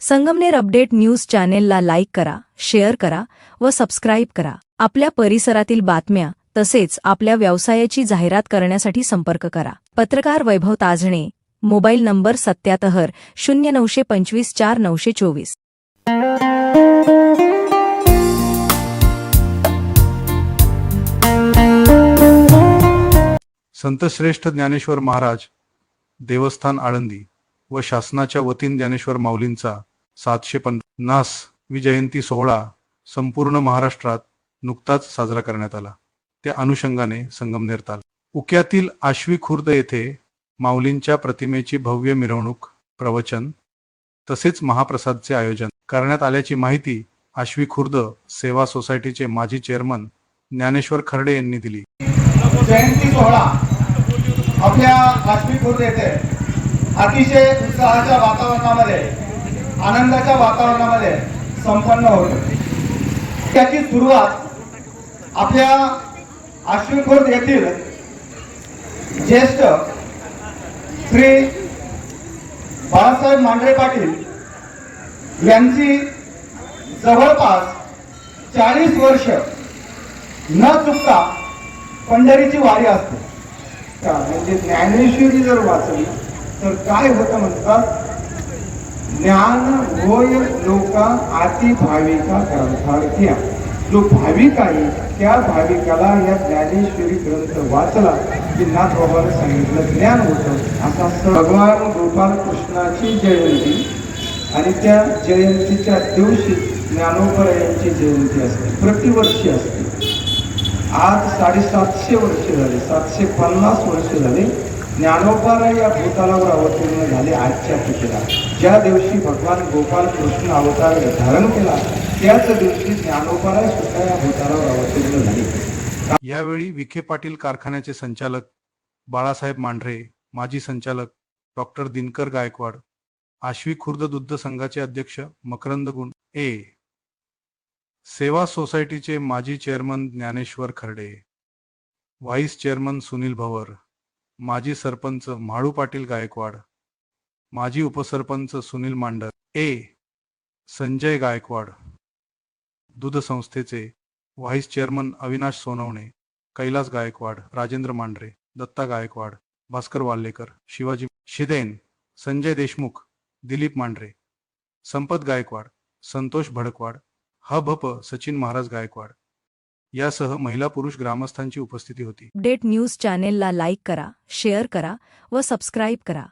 Sangamner update news चॅनेलला like करा share करा व सबस्क्राईब करा. आपल्या परिसरातील बातम्या तसेच आपल्या व्यवसायाची जाहिरात करण्यासाठी संपर्क करा. पत्रकार वैभव ताजणे मोबाईल नंबर सत्यातहर शून्य नऊशे पंचवीस चार नऊशे चोवीस. संतश्रेष्ठ ज्ञानेश्वर महाराज देवस्थान आळंदी व शासनाच्या वतीन ज्ञानेश्वर माऊलींचा सातशे पन्नास विजयंती सोहळा संपूर्ण महाराष्ट्रात नुकताच साजरा करण्यात आला. त्या अनुषंगाने संगमनेर ताल उक्यातील आश्वी खुर्द येथे माऊलींच्या प्रतिमेची भव्य मिरवणूक प्रवचन तसेच महाप्रसादचे आयोजन करण्यात आल्याची माहिती आश्वी खुर्द सेवा सोसायटीचे माजी चेअरमन ज्ञानेश्वर खर्डे यांनी दिली. जयंती सोहळा आपल्या आश्वी खुर्द येथे अतिशय उत्साहाच्या वातावरणामध्ये आनंदाच्या वातावरणामध्ये संपन्न होतो. त्याची सुरुवात आपल्या आश्विन खुर्द येथील ज्येष्ठ श्री बाळासाहेब मांढरे पाटील यांची जवळपास चाळीस वर्ष न चुकता पंढरीची वारी असते. म्हणजे ज्ञानेश्वरी जर वाचली तर काय होतं म्हणतात? ज्ञान होय लोका आती भाविका ग्रंथार्थ्या जो भाविक आहे त्या भाविकाला या ज्ञानेश्वरी ग्रंथ वाचला की नाथ बाबाने सांगितलं ज्ञान होतं. असा भगवान गोपाल कृष्णाची जयंती आणि त्या जयंतीच्या दिवशी ज्ञानोबा यांची जयंती असते प्रतिवर्षी असते. आज साडेसातशे वर्ष झाले सातशे पन्नास वर्ष झाले ज्ञानोपार या भूतालावर अवतीर्ण झाले आजच्या तिथीला ज्या दिवशी भगवान गोपाल कृष्ण अवतार धारण केला त्याच दिवशी ज्ञानोबाराय सुद्धा या भूतालावर अवतीर्ण झाले. यावेळी विखे पाटील कारखान्याचे संचालक बाळासाहेब मांढरे माजी संचालक डॉक्टर दिनकर गायकवाड आश्वी खुर्द दुग्ध संघाचे अध्यक्ष मकरंद गुण ए. सेवा सोसायटीचे माजी chairman Dnyaneshwar Kharde vice chairman Sunil Bhavar माजी सरपंच म्हाळू पाटील गायकवाड माजी उपसरपंच सुनील मांडर ए. संजय गायकवाड दूध संस्थेचे व्हाईस चेअरमन अविनाश सोनवणे कैलास गायकवाड राजेंद्र मांढरे दत्ता गायकवाड भास्कर वाल्लेकर शिवाजी शिदेन संजय देशमुख दिलीप मांढरे संपत गायकवाड संतोष भडकवाड हभप सचिन महाराज गायकवाड यासह महिला पुरुष ग्रामस्थांची उपस्थिती होती. अपडेट न्यूज चॅनेलला लाईक करा शेअर करा व सबस्क्राईब करा.